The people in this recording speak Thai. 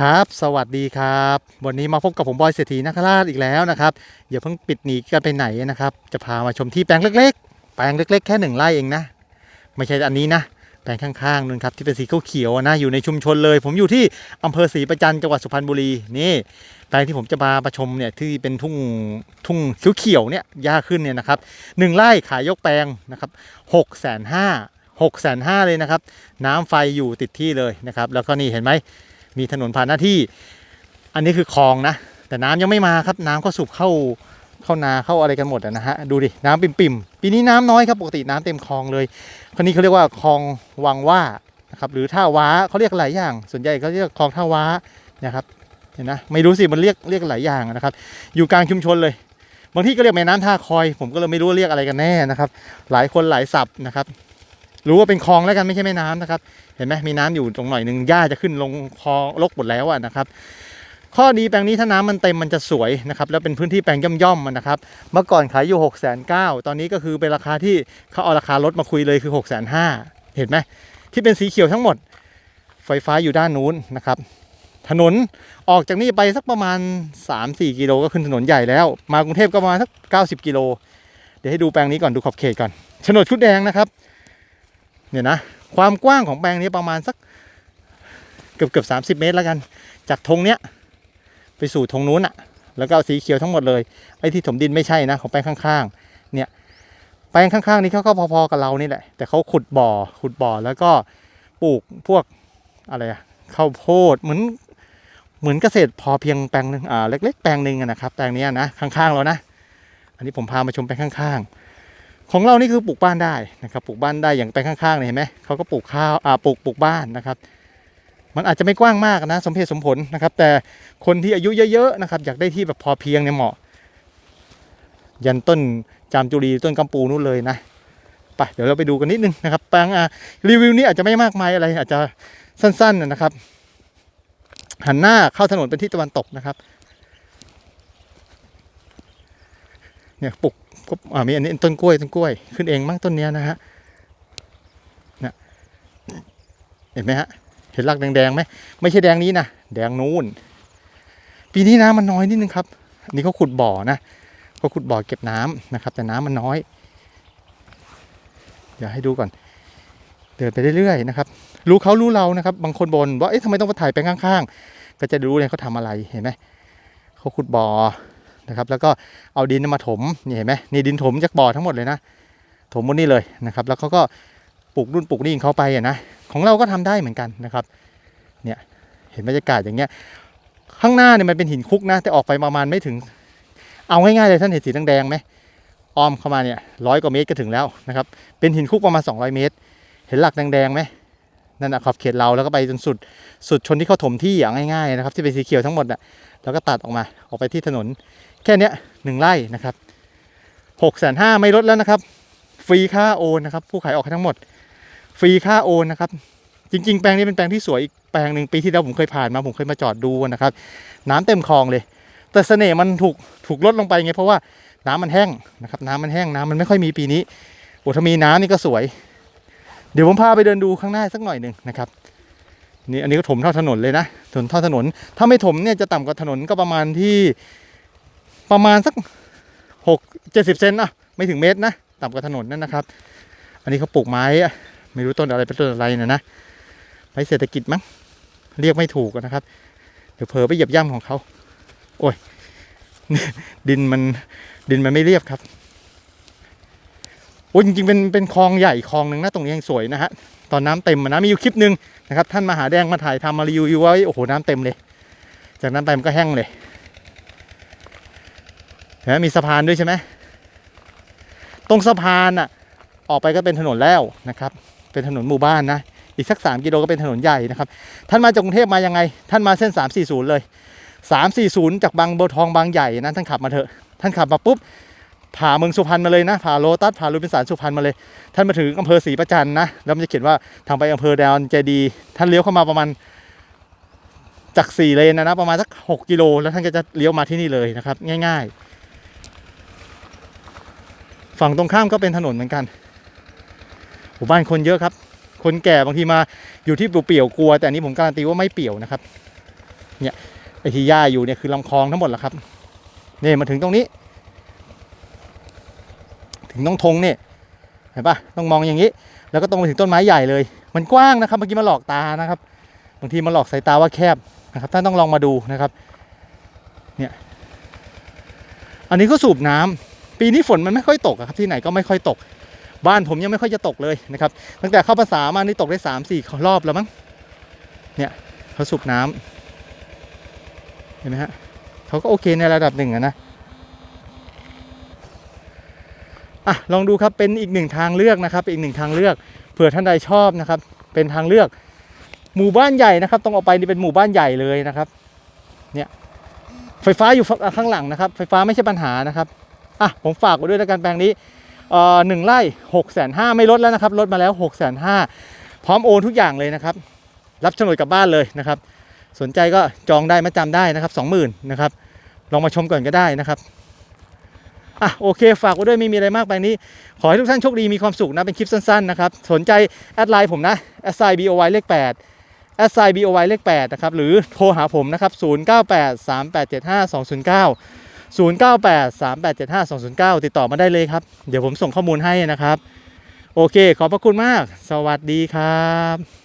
ครับสวัสดีครับ วันนี้มาพบกับผมบอยเศรษฐีนักราชอีกแล้วนะครับอย่าเพิ่งปิดหนีกันไปไหนนะครับจะพามาชมที่แปลงเล็กๆ แปลงเล็ก ๆ แค่หนึ่งไร่เองนะ ไม่ใช่อันนี้นะ แปลงข้างๆนู่นครับที่เป็นสีเขียวๆนะอยู่ในชุมชนเลย ผมอยู่ที่อำเภอศรีประจันจังหวัดสุพรรณบุรีนี่แปลงที่ผมจะมาประชมเนี่ยที่เป็นทุ่งทุ่งเขียวๆเนี่ยหญ้าขึ้นเนี่ยนะครับหนึ่งไร่ขายยกแปลงนะครับหกแสนห้าหกแสนห้าเลยนะครับ น้ำไฟอยู่ติดที่เลยนะครับแล้วก็นี่เห็นไหม มีถนนผ่านหน้าที่ อันนี้คือคลองนะ แต่น้ำยังไม่มาครับ น้ำก็สูบเข้าเข้านาเข้าอะไรกันหมดนะฮะดูดิน้ำปิ่มๆปีนี้น้ำน้อยครับปกติน้ำเต็มคลองเลยคนนี้เขาเรียกว่าคลองวังว่านะครับหรือท่าว้าเขาเรียกหลายอย่าง ส่วนใหญ่เขาเรียกคลองท่าว้านะครับเห็นนะไม่รู้สิมันเรียกเรียกหลายอย่างนะครับ อยู่กลางชุมชนเลยบางที่ก็เรียกแม่น้ำท่าคอย ผมก็เลยไม่รู้เรียกอะไรกันแน่นะครับ หลายคนหลายศัพท์นะครับ รู้ว่าเป็นคลองแล้วกันไม่ใช่แม่น้ำนะครับ เห็นไหมมีน้ำอยู่ตรงหน่อยหนึ่งหญ้าจะขึ้นลงคลองลกหมดแล้วอะนะครับ ข้อดีแปลงนี้ถ้าน้ำมันเต็มมันจะสวยนะครับ แล้วเป็นพื้นที่แปลงย่อมๆมันนะครับ เมื่อก่อนขายอยู่6กแสนเตอนนี้ก็คือเป็นราคาที่เขาเอาราคารถมาคุยเลยคือ6กแสนห้าเห็นไหมที่เป็นสีเขียวทั้งหมด ไฟฟ้าอยู่ด้านนู้นนะครับถนนออกจากนี่ไปสักประมาณ 3-4 กิโลก็ขึ้นถนนใหญ่แล้ว มากรุงเทพก็ประมาณสัก 90 กิโล เดี๋ยวให้ดูแปลงนี้ก่อนดูขอบเขตก่อนโฉนดชุดแดงนะครับ เนี่ยนะความกว้างของแปลงนี้ประมาณสักเกือบเกือบสาเมตรแล้วกัน จากธงเนี้ยไปสู่ธงนู้นอะแล้วก็เอาสีเขียวทั้งหมดเลยไอ้ที่ถมดินไม่ใช่นะของแปลงข้างๆ เนี่ยแปลงข้างๆนี้เขาก็พอๆกับเรานี่แหละแต่เขาขุดบ่อขุดบ่อแล้วก็ปลูกพวกอะไรอะข้าวโพดเหมือนเหมือนเกษตรพอเพียงแปลงหนึ่งอ่าเล็ก ๆ แปลงหนึ่งนะครับแปลงนี้นะข้างๆเรานะ อันนี้ผมพามาชมแปลงข้างๆ ของเรานี่คือปลูกบ้านได้นะครับปลูกบ้านได้อย่างแปลงข้างๆเนี่ยเห็นไหมเขาก็ปลูกข้าวอ่าปลูกปลูกบ้านนะครับ มันอาจจะไม่กว้างมากนะ สมเหตุสมผลนะครับ แต่คนที่อายุเยอะๆนะครับ อยากได้ที่แบบพอเพียงเนี่ยเหมาะ ยันต้นจามจุรีต้นกำปูนู่นเลยนะไปเดี๋ยวเราไปดูกันนิดนึงนะครับแปลงอ่ารีวิวนี้อาจจะไม่มากมายอะไร อาจจะสั้นๆนะครับ หันหน้าเข้าถนนเป็นทิศตะวันตกนะครับเนี่ยปลูก ก็มีอันนี้ต้นกล้วยต้นกล้วย ขึ้นเองมั้งต้นเนี้ยนะฮะเนี่ยเห็นไหมฮะเห็นรากแดงๆไหมไม่ใช่แดงนี้นะแดงนู้นปีนี้น้ำมันน้อยนิดนึงครับนนี้เขาขุดบ่อนะเขาขุดบ่อเก็บน้ำนะครับ แต่น้ำมันน้อย เดี๋ยวให้ดูก่อน เดินไปเรื่อยๆนะครับ รู้เขารู้เรานะครับ บางคนบนว่าเอ๊ะทำไมต้องมาถ่ายไปข้างๆก็จะรู้เลยเขาทำอะไรเห็นไหมเขาขุดบ่อ นะครับ แล้วก็เอาดินมาถมนี่เห็นไหมนี่ดินถมจากบ่อทั้งหมดเลยนะ ถมบนนี่เลยนะครับ แล้วเขาก็ปลูกรุ่นปลูกนี่ของเขาไปอะนะ ของเราก็ทำได้เหมือนกันนะครับ เนี่ยเห็นบรรยากาศอย่างเงี้ย ข้างหน้าเนี่ยมันเป็นหินคุกนะ แต่ออกไปประมาณไม่ถึง เอาง่ายๆเลยท่านเห็นสีแดงๆไหมอ้อมเข้ามาเนี่ยร้อยกว่าเมตรก็ถึงแล้วนะครับ เป็นหินคุกประมาณ 200 เมตร เห็นหลักแดงๆไหมนั่นนะขอบเขตเราแล้วก็ไปจนสุดสุดชนที่เขาถมที่อย่างง่ายๆนะครับ ที่เป็นสีเขียวทั้งหมดอะแล้วก็ตัดออกมาออกไปที่ถนน แค่เนี้ยหนึ่งไร่นะครับหกแสนห้าไม่ลดแล้วนะครับ ฟรีค่าโอนนะครับ ผู้ขายออกให้ทั้งหมด ฟรีค่าโอนนะครับ จริง ๆ แปลงนี้เป็นแปลงที่สวยอีกแปลงหนึ่งปีที่แล้วผมเคยผ่านมาผมเคยมาจอดดูนะครับ น้ำเต็มคลองเลย แต่เสน่ห์มันถูกถูกลดลงไปไง เพราะว่าน้ำมันแห้งนะครับ น้ำมันแห้งน้ำมันไม่ค่อยมีปีนี้โอ้ถ้ามีน้ำนี่ก็สวย เดี๋ยวผมพาไปเดินดูข้างหน้าสักหน่อยหนึ่งนะครับนี่อันนี้ก็ถมเท่าถนนเลยนะถนนเท่าถนน ถ้าไม่ถมเนี่ยจะต่ำกว่าถนนก็ประมาณที่ ประมาณสักหกเจ็ดสิบเซนนะไม่ถึงเมตรนะต่ำกว่าถนนนั่นนะครับ อันนี้เขาปลูกไม้ไม่รู้ต้นอะไรเป็นต้นอะไรนะนะไม้เศรษฐกิจมั้งเรียกไม่ถูกนะครับเดี๋ยวเผลอไปเหยียบย่ำของเขาโอ้ยดินมันดินมันไม่เรียบครับโอ้ยจริงๆเป็นเป็นคลองใหญ่คลองหนึ่งนะตรงนี้ยังสวยนะฮะตอนน้ำเต็มนะมีอยู่คลิปหนึ่งนะครับท่านมหาแดงมาถ่ายทำมารีวิวไว้โอ้โหน้ำเต็มเลย จากนั้นไปมันก็แห้งเลย เห็นไหมมีสะพานด้วยใช่ไหมตรงสะพานอะ ออกไปก็เป็นถนนแล้วนะครับ เป็นถนนหมู่บ้านนะอีกสักสามกิโลก็เป็นถนนใหญ่นะครับ ท่านมาจากกรุงเทพมายังไง ท่านมาเส้น 340 เลย 340 จากบางบัวทองบางใหญ่นะท่านขับมาเถอะ ท่านขับมาปุ๊บผ่าเมืองสุพรรณมาเลยนะผ่าโลตัสผ่าลูปินสารสุพรรณมาเลย ท่านมาถึงอำเภอศรีประจันนะแล้วมันจะเขียนว่าทางไปอำเภอดอนเจดี ท่านเลี้ยวเข้ามาประมาณจากสี่เลนนะนะประมาณสักหกกิโลแล้วท่านก็จะเลี้ยวมาที่นี่เลยนะครับ ง่าย ๆ ฝั่งตรงข้ามก็เป็นถนนเหมือนกันหมู่บ้านคนเยอะครับ คนแก่บางทีมาอยู่ที่เปลี่ยวๆกลัว แต่อันนี้ผมการันตีว่าไม่เปลี่ยวนะครับ เนี่ยไอที่หญ้าอยู่เนี่ยคือลำคลองทั้งหมดแหละครับเนี่ยมาถึงตรงนี้ ถึงต้องทงเนี่ยเห็นปะต้องมองอย่างนี้ แล้วก็ตรงไปถึงต้นไม้ใหญ่เลย มันกว้างนะครับเมื่อกี้มาหลอกตานะครับบางทีมาหลอกสายตาว่าแคบนะครับท่านต้องลองมาดูนะครับ เนี่ย อันนี้ก็สูบน้ำ ปีนี้ฝนมันไม่ค่อยตกครับที่ไหนก็ไม่ค่อยตก บ้านผมยังไม่ค่อยจะตกเลยนะครับ ตั้งแต่เข้าภาษามานี่ตกได้สามสี่รอบแล้วมั้งเนี่ยเขาสูบน้ำเห็นไหมฮะเขาก็โอเคในระดับหนึ่งนะอะลองดูครับเป็นอีกหนึ่งทางเลือกนะครับอีกหนึ่งทางเลือกเผื่อท่านใดชอบนะครับ เป็นทางเลือก หมู่บ้านใหญ่นะครับต้องออกไปนี่เป็นหมู่บ้านใหญ่เลยนะครับ เนี่ยไฟฟ้าอยู่ข้างหลังนะครับ ไฟฟ้าไม่ใช่ปัญหานะครับ อะผมฝากไว้ด้วยในการแปลงนี้เอ่อหนึ่งไร่หกแสนห้าไม่ลดแล้วนะครับลดมาแล้วหกแสนห้าพร้อมโอนทุกอย่างเลยนะครับ รับโฉนดกลับบ้านเลยนะครับ สนใจก็จองได้มาจำได้นะครับสองหมื่นนะครับ ลองมาชมก่อนก็ได้นะครับอะโอเค ฝากไว้ด้วยไม่มีอะไรมากไปนี้ ขอให้ทุกท่านโชคดีมีความสุขนะ เป็นคลิปสั้นๆนะครับ สนใจแอดไลน์ผมนะแอดไซบีโอไวเลข8แอดไซบีโอไวเลข8นะครับ หรือโทรหาผมนะครับ098 3875 209 098 3875 0983875209 ติดต่อมาได้เลยครับ เดี๋ยวผมส่งข้อมูลให้นะครับ โอเค ขอบพระคุณมาก สวัสดีครับ